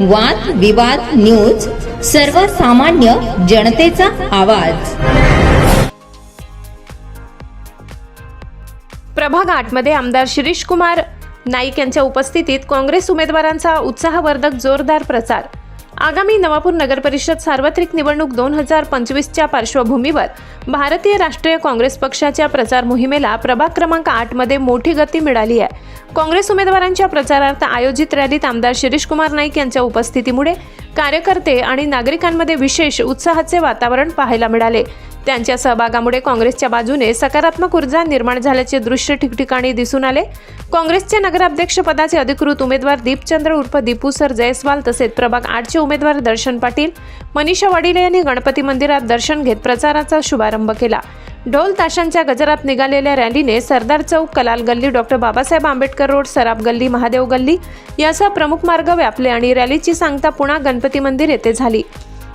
वाद विवाद न्यूज सर्वसामान्य जनतेचा आवाज. प्रभाग आठमध्ये आमदार शिरीष कुमार नाईक यांच्या उपस्थितीत काँग्रेस उमेदवारांचा उत्साहवर्धक जोरदार प्रचार. आगामी नवापूर नगरपरिषद सार्वत्रिक निवडणूक दोन हजार पंचवीसच्या पार्श्वभूमीवर भारतीय राष्ट्रीय काँग्रेस पक्षाच्या प्रचार मोहिमेला प्रभाग क्रमांक आठमध्ये मोठी गती मिळाली आहे. काँग्रेस उमेदवारांच्या प्रचारार्थ आयोजित रॅलीत आमदार शिरीष कुमार नाईक यांच्या उपस्थितीमुळे कार्यकर्ते आणि नागरिकांमध्ये विशेष उत्साहाचे वातावरण पाहायला मिळाले. त्यांच्या सहभागामुळे काँग्रेसच्या बाजूने सकारात्मक ऊर्जा निर्माण झाल्याचे दृश्य ठिकठिकाणी दिसून आले. काँग्रेसचे नगराध्यक्षपदाचे अधिकृत उमेदवार दीपचंद्र उर्फ दीपू सर जयस्वाल तसेच प्रभाग आठचे उमेदवार दर्शन पाटील मनीषा वाडिले यांनी गणपती मंदिरात दर्शन घेत प्रचाराचा शुभारंभ केला. ढोल ताशांच्या गजरात निघालेल्या रॅलीने सरदार चौक कलाल गल्ली डॉक्टर बाबासाहेब आंबेडकर रोड सराब गल्ली महादेव गल्ली यासह प्रमुख मार्ग व्यापले आणि रॅलीची सांगता पुणा गणपती मंदिर येथे झाली.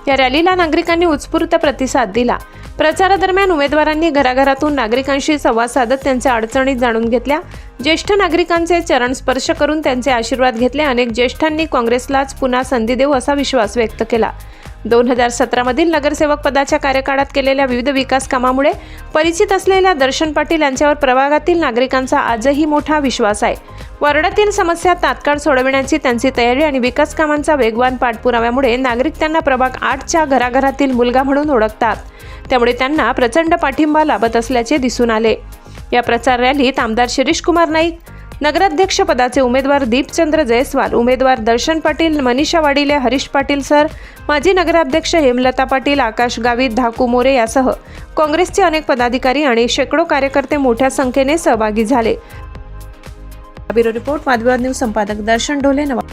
या रॅलीला नागरिकांनी उत्स्फूर्त प्रतिसाद दिला. प्रचारादरम्यान उमेदवारांनी घराघरातून नागरिकांशी संवाद साधत त्यांच्या अडचणी जाणून घेतल्या. ज्येष्ठ नागरिकांचे चरण स्पर्श करून त्यांचे आशीर्वाद घेतले. अनेक ज्येष्ठांनी काँग्रेसलाच पुन्हा संधी देऊ असा विश्वास व्यक्त केला. दोन हजार सतरामधील नगरसेवक पदाच्या कार्यकाळात केलेल्या विविध विकास कामामुळे परिचित असलेल्या दर्शन पाटील यांच्यावर प्रभागातील नागरिकांचा आजही मोठा विश्वास आहे. वर्डातील समस्या तात्काळ सोडविण्याची त्यांची तयारी आणि विकास कामांचा वेगवान पाठपुराव्यामुळे नागरिक त्यांना प्रभाग आठच्या घराघरातील मुलगा म्हणून ओळखतात. त्यामुळे त्यांना प्रचंड पाठिंबा लाभत असल्याचे दिसून आले. या प्रचार रॅलीत आमदार शिरीष कुमार नाईक नगराध्यक्ष पदाचे उमेदवार दीपचंद्र जयस्वाल उमेदवार दर्शन पाटील मनीषा वाडिले हरीश पाटील सर माजी नगराध्यक्ष हेमलता पाटील आकाश गावित धाकू मोरे यासह काँग्रेसचे अनेक पदाधिकारी आणि शेकडो कार्यकर्ते मोठ्या संख्येने सहभागी झाले. ब्युरो रिपोर्ट वादविवाद न्यूज संपादक दर्शन ढोले नवा